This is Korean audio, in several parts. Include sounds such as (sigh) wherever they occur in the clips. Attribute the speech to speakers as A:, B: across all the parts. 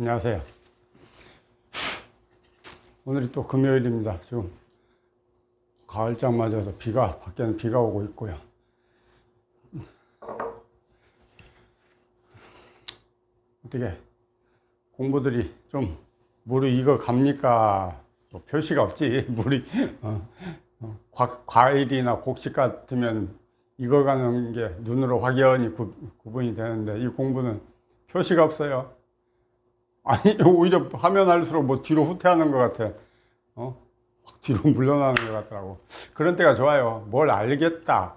A: 안녕하세요. 오늘이 또 금요일입니다. 지금 가을장 맞아서 비가 밖에는 비가 오고 있고요. 어떻게 공부들이 좀 물이 익어 갑니까? 뭐 표시가 없지 (laughs) 물이 어, 어, 과, 과일이나 곡식 같으면 익어가는 게 눈으로 확연히 구, 구분이 되는데 이 공부는 표시가 없어요. 아니 (laughs) 오히려 하면 할수록 뭐 뒤로 후퇴하는 것 같아. 어? 확 뒤로 (laughs) 물러나는 것 같더라고. 그런 때가 좋아요. 뭘 알겠다.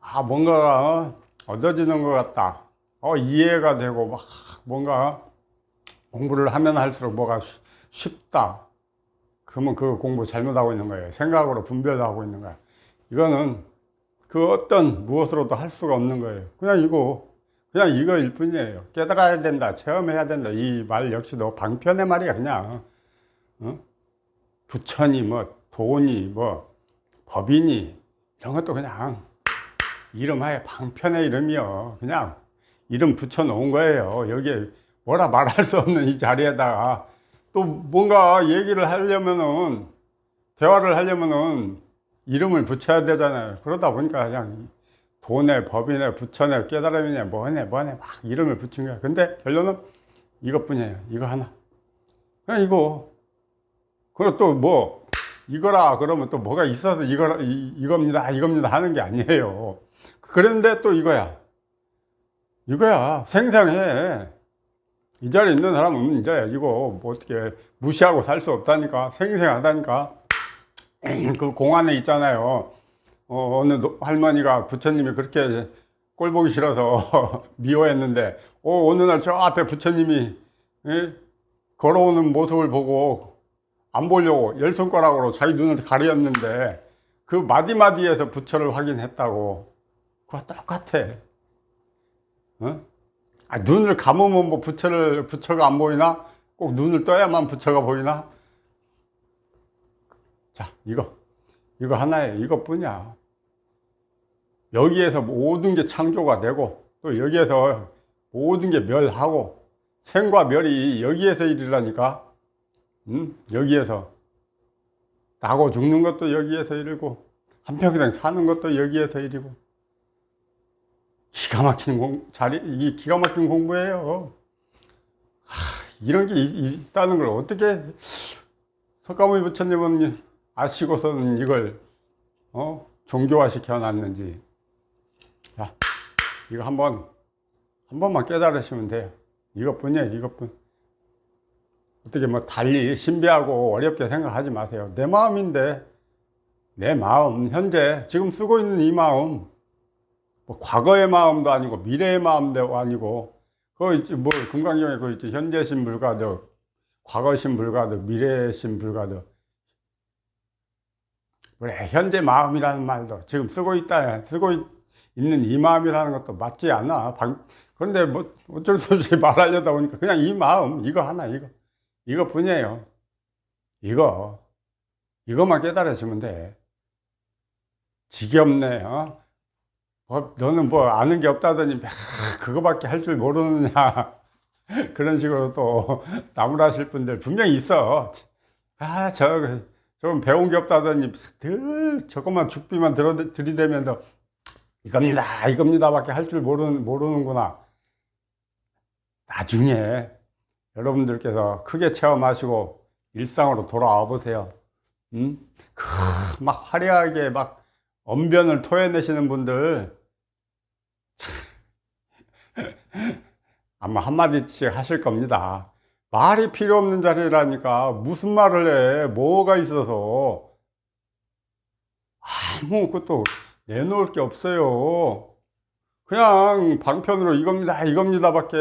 A: 아 뭔가가 어? 얻어지는 것 같다. 어 이해가 되고 막 뭔가 공부를 하면 할수록 뭐가 쉬- 쉽다. 그러면 그 공부 잘못하고 있는 거예요. 생각으로 분별하고 있는 거야. 이거는 그 어떤 무엇으로도 할 수가 없는 거예요. 그냥 이거, 그냥 이거일 뿐이에요. 깨달아야 된다, 체험해야 된다. 이 말 역시도 방편의 말이야, 그냥. 어? 부처니, 뭐, 돈이, 뭐, 법이니, 이런 것도 그냥 이름하에 방편의 이름이요. 그냥 이름 붙여놓은 거예요. 여기에 뭐라 말할 수 없는 이 자리에다가 또 뭔가 얘기를 하려면은, 대화를 하려면은 이름을 붙여야 되잖아요. 그러다 보니까 그냥 돈에, 법이네, 부처네, 깨달음이네, 뭐네, 뭐네, 막 이름을 붙인 거야. 근데 결론은 이것뿐이에요. 이거 하나. 그냥 이거. 그리고 또 뭐, 이거라 그러면 또 뭐가 있어서 이거라, 이, 이겁니다, 이겁니다 하는 게 아니에요. 그런데 또 이거야. 이거야. 생생해. 이 자리에 있는 사람은 이제 이거 뭐 어떻게 무시하고 살 수 없다니까. 생생하다니까. (clears throat) 그 공안에 있잖아요. 어, 어느 노- 할머니가 부처님이 그렇게 꼴 보기 싫어서 (laughs) 미워했는데, 어, 어느 날 저 앞에 부처님이 예? 걸어오는 모습을 보고 안 보려고 열 손가락으로 자기 눈을 가렸는데 그 마디마디에서 부처를 확인했다고. 그거 똑같아. 어? 아, 눈을 감으면 뭐 부처를 부처가 안 보이나? 꼭 눈을 떠야만 부처가 보이나? 자, 이거. 이거 하나에 이것뿐이야. 여기에서 모든 게 창조가 되고 또 여기에서 모든 게 멸하고 생과 멸이 여기에서 일이라니까. 응? 여기에서 나고 죽는 것도 여기에서 일이고 한평생 사는 것도 여기에서 일이고 기가 막힌 공, 자리, 이 기가 막힌 공부예요. 하, 이런 게 있, 있다는 걸 어떻게 석가모니 부처님은 아시고서는 이걸 어? 종교화 시켜놨는지. 자, 이거 한번 한 번만 깨달으시면 돼요. 이것뿐이에요, 이것뿐. 어떻게 뭐 달리 신비하고 어렵게 생각하지 마세요. 내 마음인데 내 마음 현재 지금 쓰고 있는 이 마음 뭐 과거의 마음도 아니고 미래의 마음도 아니고 그 있지 뭐 금강경에 그 있지 현재신 불가득 과거신 불가득 미래신 불가득 그래 현재 마음이라는 말도 지금 쓰고 있다 쓰고 있, 있는 이 마음이라는 것도 맞지 않아. 방- 그런데 뭐 어쩔 수 없이 (laughs) 말하려다 보니까 그냥 이 마음 이거 하나 이거 이거 뿐이에요. 이거 이것만 깨달으시면 돼. 지겹네 어? 뭐, 너는 뭐 아는 게 없다더니 막 그거밖에 할 줄 모르느냐. (laughs) 그런 식으로 또 (laughs) 나무라실 분들 분명히 있어. 아 저 저건 배운 게 없다더니 늘 저것만 죽비만 들어 들이대면서 이겁니다 이겁니다 밖에 할 줄 모르는 모르는구나 나중에 여러분들께서 크게 체험하시고 일상으로 돌아와 보세요 음? 크, 막 화려하게 막 언변을 토해내시는 분들 참, (laughs) 아마 한마디씩 하실 겁니다. 말이 필요 없는 자리라니까 무슨 말을 해? 뭐가 있어서 아무것도 내놓을 게 없어요. 그냥 방편으로 이겁니다, 이겁니다 밖에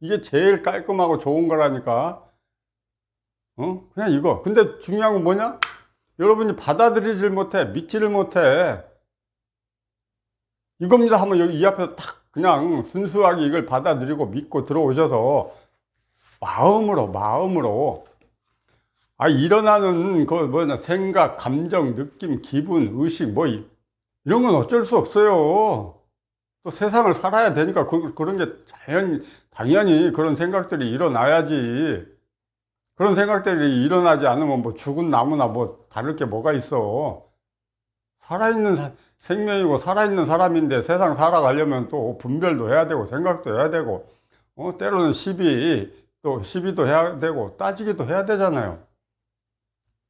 A: 이게 제일 깔끔하고 좋은 거라니까. 어? 그냥 이거. 근데 중요한 건 뭐냐? 여러분이 받아들이질 못해, 믿지를 못해. 이겁니다 하면 여기 이 앞에서 탁 그냥 순수하게 이걸 받아들이고 믿고 들어오셔서 마음으로, 마음으로. 아, 일어나는 그 뭐냐, 생각, 감정, 느낌, 기분, 의식, 뭐, 이- 이런 건 어쩔 수 없어요. 또 세상을 살아야 되니까 그, 그런 게 자연히 당연히 그런 생각들이 일어나야지. 그런 생각들이 일어나지 않으면 뭐 죽은 나무나 뭐 다를 게 뭐가 있어. 살아있는 사- 생명이고 살아있는 사람인데 세상 살아가려면 또 분별도 해야 되고 생각도 해야 되고, 어, 때로는 시비, 또 시비도 해야 되고 따지기도 해야 되잖아요.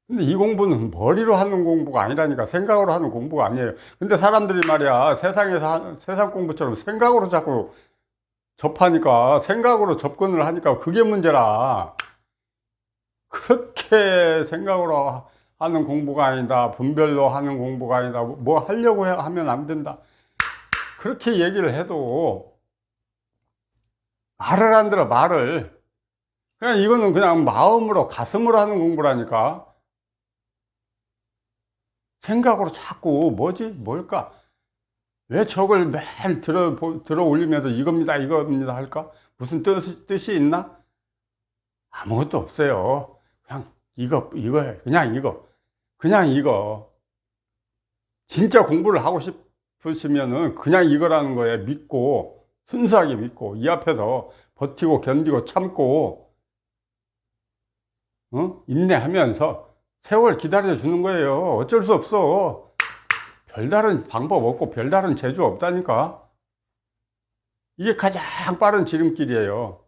A: 근데 이 공부는 머리로 하는 공부가 아니라니까 생각으로 하는 공부가 아니에요. 근데 사람들이 말이야 세상에서 하- 세상 공부처럼 생각으로 자꾸 접하니까 생각으로 접근을 하니까 그게 문제라. 그렇게 생각으로 하- 하는 공부가 아니다. 분별로 하는 공부가 아니다. 뭐 하려고 해- 하면 안 된다. 그렇게 얘기를 해도 말을 안 들어 말을. 그냥 이거는 그냥 마음으로 가슴으로 하는 공부라니까. 생각으로 자꾸 뭐지? 뭘까? 왜 저걸 매일 들어 보- 들어 올리면서 이겁니다 이겁니다 할까? 무슨 뜻, 뜻이 있나? 아무것도 없어요. 그냥 이거 이거 해. 그냥 이거. 그냥 이거. 진짜 공부를 하고 싶으시면은 그냥 이거라는 거에 믿고 순수하게 믿고 이 앞에서 버티고 견디고 참고 어? 인내하면서 세월 기다려 주는 거예요. 어쩔 수 없어. 별다른 방법 없고 별다른 재주 없다니까. 이게 가장 빠른 지름길이에요.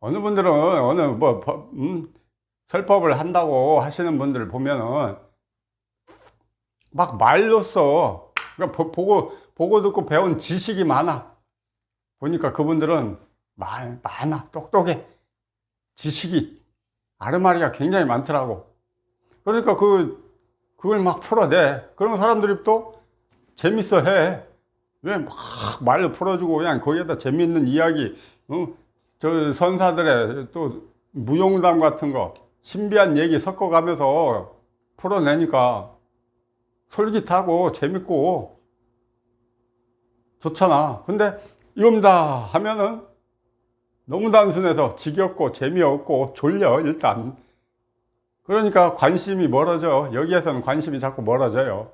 A: 어느 분들은 어느 뭐 법, 음, 설법을 한다고 하시는 분들 보면은 막 말로써 그러니까 보- 보고 보고 듣고 배운 지식이 많아. 보니까 그분들은 많, 많아 똑똑해. 지식이 아르마리가 굉장히 많더라고. 그러니까 그, 그걸 막 풀어내. 그런 사람들이 또 재밌어 해. 왜 막 말로 풀어주고 그냥 거기에다 재밌는 이야기, 어? 저 선사들의 또 무용담 같은 거, 신비한 얘기 섞어가면서 풀어내니까 솔깃하고 재밌고 좋잖아. 근데 이겁니다 하면은 너무 단순해서 지겹고 재미없고 졸려 일단. 그러니까 관심이 멀어져. 여기에서는 관심이 자꾸 멀어져요.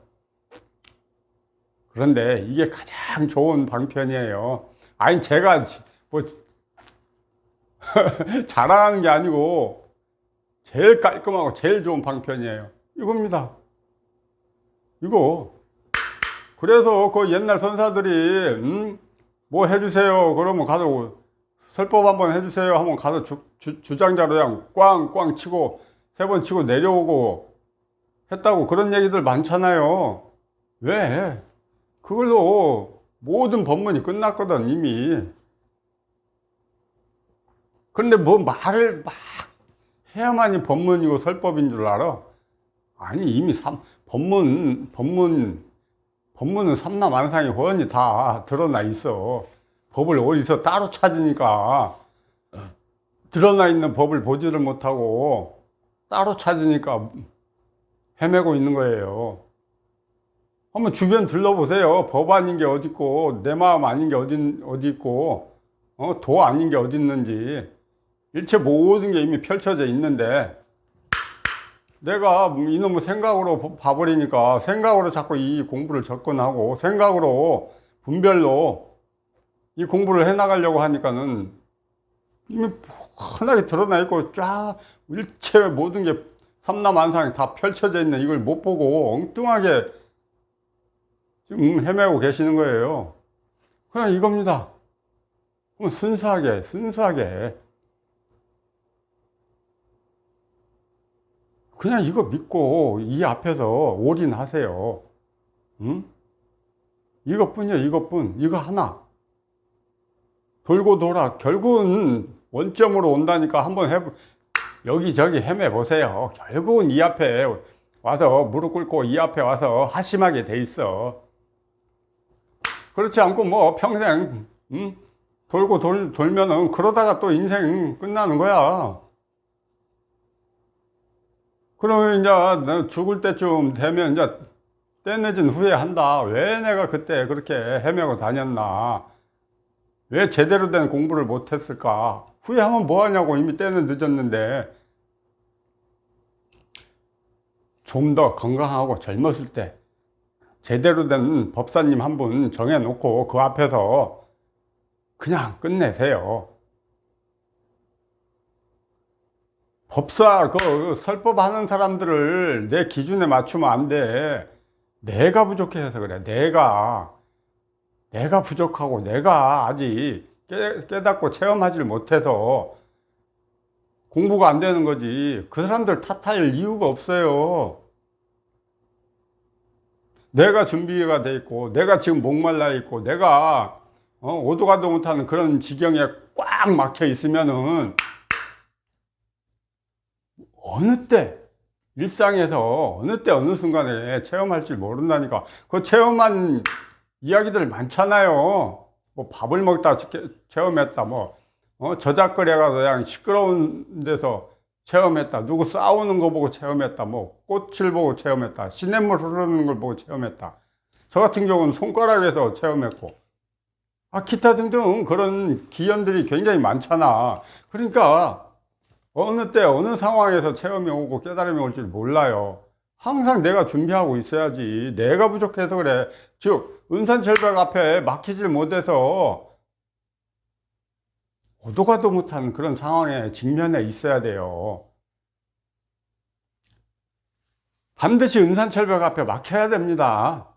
A: 그런데 이게 가장 좋은 방편이에요. 아니 제가 지- 뭐 (laughs) 자랑하는 게 아니고 제일 깔끔하고 제일 좋은 방편이에요. 이겁니다. 이거. 그래서 그 옛날 선사들이 음, 뭐 해주세요. 그러면 가서 설법 한번 해주세요 하면 가서 주, 주, 주 장자로 그냥 꽝꽝 치고 세 번 치고 내려오고 했다고 그런 얘기들 많잖아요. 왜? 그걸로 모든 법문이 끝났거든 이미. 그런데 뭐 말을 막 해야만이 법문이고 설법인 줄 알아? 아니 이미 삼, 법문 법문 법문은 삼라만상의 호연이 다 드러나 있어. 법을 어디서 따로 찾으니까 드러나 있는 법을 보지를 못하고 따로 찾으니까 헤매고 있는 거예요. 한번 주변 들러보세요. 법 아닌 게 어디 있고 내 마음 아닌 게 어디 어디 있고 어, 도 아닌 게 어디 있는지 일체 모든 게 이미 펼쳐져 있는데 내가 이놈의 생각으로 봐버리니까 생각으로 자꾸 이 공부를 접근하고 생각으로 분별로 이 공부를 해나가려고 하니까는 이미 환하게 드러나 있고 쫙 일체 모든 게 삼라만상이 다 펼쳐져 있는 이걸 못 보고 엉뚱하게 지금 헤매고 계시는 거예요. 그냥 이겁니다. 그럼 순수하게, 순수하게. 그냥 이거 믿고 이 앞에서 올인하세요. 응? 이것뿐이요, 이것뿐. 이거 하나. 돌고 돌아 결국은 원점으로 온다니까 한번 해 여기저기 헤매 보세요. 결국은 이 앞에 와서 무릎 꿇고 이 앞에 와서 하심하게 돼 있어. 그렇지 않고 뭐 평생 음? 돌고 돌, 돌면은 그러다가 또 인생 끝나는 거야. 그러면 이제 너 죽을 때쯤 되면 이제 때늦은 후회한다. 왜 내가 그때 그렇게 헤매고 다녔나? 왜 제대로 된 공부를 못했을까? 후회하면 뭐하냐고 이미 때는 늦었는데 좀 더 건강하고 젊었을 때 제대로 된 법사님 한 분 정해놓고 그 앞에서 그냥 끝내세요. 법사, 그, 설법하는 사람들을 내 기준에 맞추면 안 돼. 내가 부족해서 그래. 내가. 내가 부족하고 내가 아직 깨, 깨닫고 체험하지 못해서 공부가 안 되는 거지. 그 사람들 탓할 이유가 없어요. 내가 준비가 돼 있고, 내가 지금 목말라 있고, 내가 어, 오도 가도 못하는 그런 지경에 꽉 막혀 있으면은 어느 때 일상에서 어느 때 어느 순간에 체험할 줄 모른다니까. 그 체험한 이야기들 많잖아요. 뭐 밥을 먹다 체- 체험했다. 뭐 어, 저작거려가서 그냥 시끄러운 데서 체험했다. 누구 싸우는 거 보고 체험했다. 뭐 꽃을 보고 체험했다. 시냇물 흐르는 걸 보고 체험했다. 저 같은 경우는 손가락에서 체험했고. 아, 기타 등등 그런 기연들이 굉장히 많잖아. 그러니까 어느 때 어느 상황에서 체험이 오고 깨달음이 올 줄 몰라요. 항상 내가 준비하고 있어야지. 내가 부족해서 그래. 즉 은산철벽 앞에 막히질 못해서 오도 가도 못하는 그런 상황에 직면해 있어야 돼요. 반드시 은산철벽 앞에 막혀야 됩니다.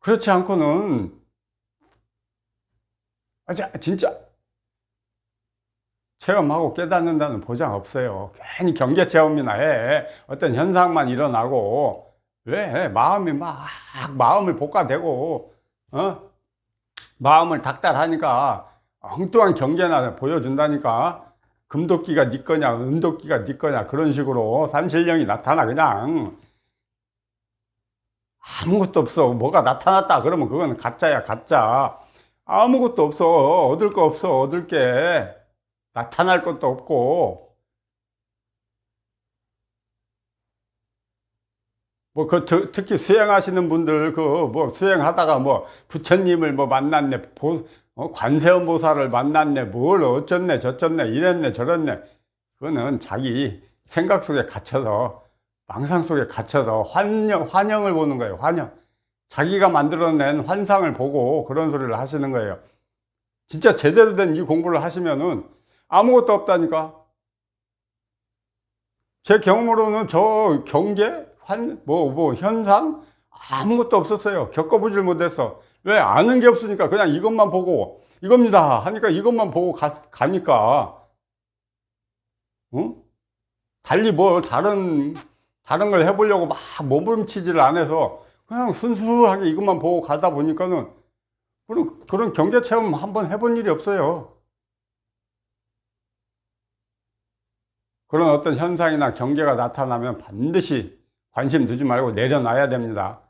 A: 그렇지 않고는 아, 자, 진짜 체험하고 깨닫는다는 보장 없어요. 괜히 경계 체험이나 해. 어떤 현상만 일어나고. 왜? 마음이 막 마음을 볶아대고 어? 마음을 닥달하니까 엉뚱한 경계나 보여준다니까. 금도끼가 네 거냐 은도끼가 네 거냐 그런 식으로 산신령이 나타나 그냥. 아무것도 없어. 뭐가 나타났다 그러면 그건 가짜야 가짜. 아무것도 없어. 얻을 거 없어. 얻을 게 나타날 것도 없고. 뭐 그 특히 수행하시는 분들 그 뭐 수행하다가 뭐 부처님을 뭐 만났네 보, 어, 관세음 보살을 만났네 뭘 어쩌네 저쩌네 이랬네 저랬네. 그거는 자기 생각 속에 갇혀서 망상 속에 갇혀서 환영 환영을 보는 거예요 환영. 자기가 만들어낸 환상을 보고 그런 소리를 하시는 거예요. 진짜 제대로 된 이 공부를 하시면은 아무것도 없다니까. 제 경험으로는 저 경계, 환, 뭐, 뭐, 현상? 아무것도 없었어요. 겪어보질 못했어. 왜? 아는 게 없으니까 그냥 이것만 보고, 이겁니다. 하니까 이것만 보고 가, 가니까. 응? 달리 뭐, 다른, 다른 걸 해보려고 막 몸부림치지를 안 해서 그냥 순수하게 이것만 보고 가다 보니까는 그런, 그런 경계 체험 한번 해본 일이 없어요. 그런 어떤 현상이나 경계가 나타나면 반드시 관심 두지 말고 내려놔야 됩니다.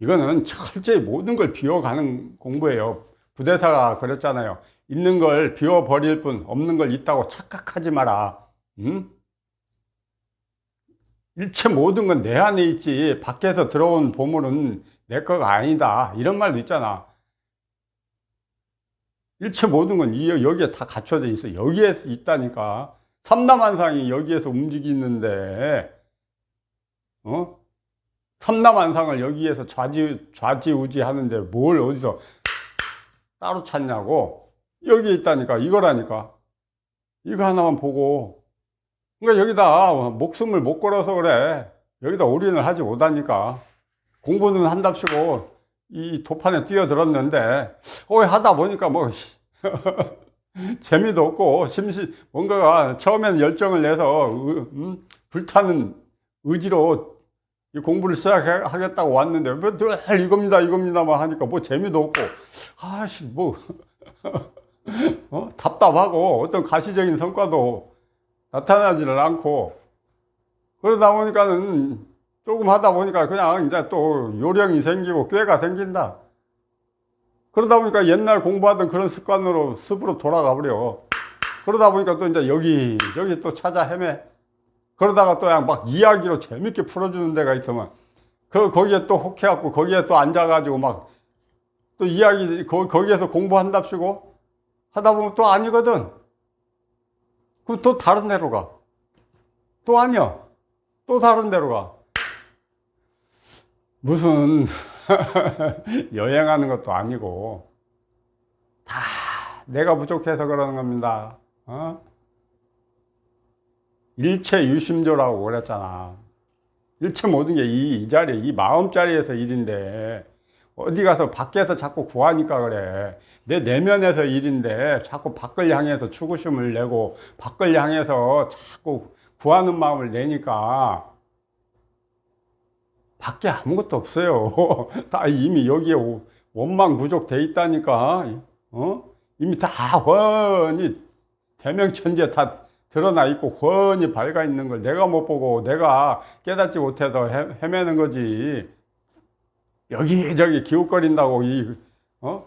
A: 이거는 철저히 모든 걸 비워가는 공부예요. 부대사가 그랬잖아요. 있는 걸 비워버릴 뿐 없는 걸 있다고 착각하지 마라. 응? 일체 모든 건 내 안에 있지 밖에서 들어온 보물은 내 거가 아니다. 이런 말도 있잖아. 일체 모든 건 이- 여기에 다 갖춰져 있어. 여기에 있다니까. 삼남한상이 여기에서 움직이는데, 어? 삼남한상을 여기에서 좌지, 좌지우지 하는데 뭘 어디서 따로 찾냐고. 여기 있다니까. 이거라니까. 이거 하나만 보고. 그러니까 여기다 목숨을 못 걸어서 그래. 여기다 올인을 하지 못하니까. 공부는 한답시고 이 도판에 뛰어들었는데, 어, 하다 보니까 뭐, (laughs) (laughs) 재미도 없고 심시 뭔가가 처음에는 열정을 내서 의- 음, 불타는 의지로 이 공부를 시작하겠다고 왔는데 왜늘 이겁니다 이겁니다만 하니까 뭐 재미도 없고 아씨 뭐 (laughs) 어? 답답하고 어떤 가시적인 성과도 나타나지를 않고 그러다 보니까는 조금 하다 보니까 그냥 이제 또 요령이 생기고 꾀가 생긴다. 그러다 보니까 옛날 공부하던 그런 습관으로 습으로 돌아가 버려. 그러다 보니까 또 이제 여기, 여기 또 찾아 헤매. 그러다가 또 그냥 막 이야기로 재밌게 풀어주는 데가 있으면, 그, 거기에 또 혹해갖고, 거기에 또 앉아가지고 막, 또 이야기, 거, 거기에서 공부한답시고, 하다 보면 또 아니거든. 그럼 또 다른 데로 가. 또 아니야. 또 다른 데로 가. 무슨 (laughs) 여행하는 것도 아니고 다 내가 부족해서 그러는 겁니다. 어? 일체 유심조라고 그랬잖아. 일체 모든 게 이 이 자리, 이 마음 자리에서 일인데 어디 가서 밖에서 자꾸 구하니까 그래. 내 내면에서 일인데 자꾸 밖을 향해서 추구심을 내고 밖을 향해서 자꾸 구하는 마음을 내니까 밖에 아무것도 없어요. (laughs) 다 이미 여기에 오- 원망 부족돼 있다니까. 어? 이미 다 훤히 대명천지에 다 드러나 있고 훤히 밝아 있는 걸 내가 못 보고 내가 깨닫지 못해서 헤, 헤매는 거지. 여기저기 기웃거린다고 이 어?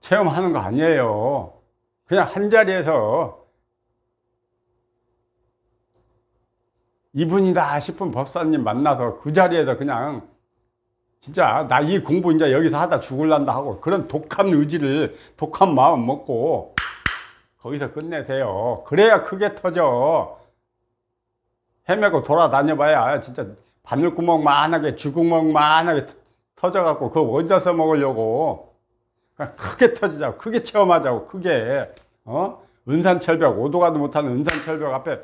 A: 체험하는 거 아니에요. 그냥 한 자리에서 이분이다 싶은 법사님 만나서 그 자리에서 그냥 진짜 나 이 공부 이제 여기서 하다 죽을란다 하고 그런 독한 의지를 독한 마음 먹고 거기서 끝내세요. 그래야 크게 터져. 헤매고 돌아다녀봐야 진짜 바늘구멍만하게 쥐구멍만하게 터- 터져갖고 그거 어디다 써먹으려고 그냥 크게 터지자고 크게 체험하자고 크게 어 은산철벽 오도 가도 못하는 은산철벽 앞에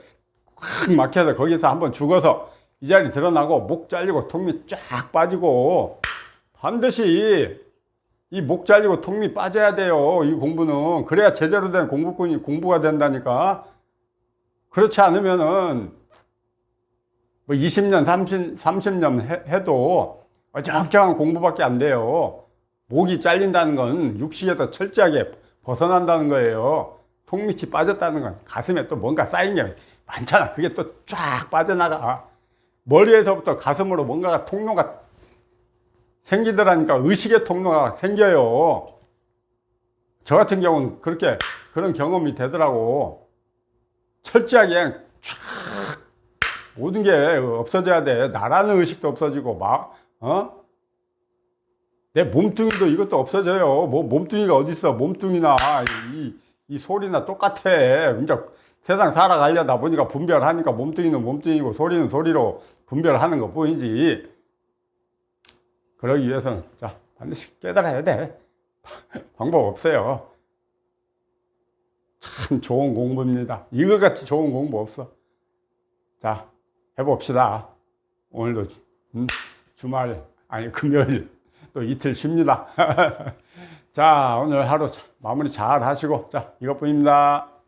A: 확 막혀서 거기서 한번 죽어서 이 자리 드러나고 목 잘리고 턱밑 쫙 빠지고 반드시 이 목 잘리고 턱밑 빠져야 돼요. 이 공부는 그래야 제대로 된 공부꾼이 공부가 된다니까. 그렇지 않으면은 뭐 20년, 30, 30년 해, 해도 어정쩡한 공부밖에 안 돼요. 목이 잘린다는 건 육식에서 철저하게 벗어난다는 거예요. 턱밑이 빠졌다는 건 가슴에 또 뭔가 쌓인 게 많잖아. 그게 또 쫙 빠져나가. 머리에서부터 가슴으로 뭔가가 통로가 생기더라니까 의식의 통로가 생겨요. 저 같은 경우는 그렇게 그런 경험이 되더라고. 철저하게 쫙 모든 게 없어져야 돼. 나라는 의식도 없어지고 막 어? 내 몸뚱이도 이것도 없어져요. 뭐 몸뚱이가 어디 있어? 몸뚱이나 이, 이 소리나 똑같아. 이제 세상 살아가려다 보니까 분별하니까 몸뚱이는 몸뚱이고 소리는 소리로 분별하는 것 뿐이지. 그러기 위해서는 자 반드시 깨달아야 돼. (laughs) 방법 없어요. 참 좋은 공부입니다. 이거 같이 좋은 공부 없어. 자 해봅시다. 오늘도 음, 주말 아니 금요일 또 이틀 쉽니다. (laughs) 자 오늘 하루 마무리 잘 하시고 자 이것뿐입니다.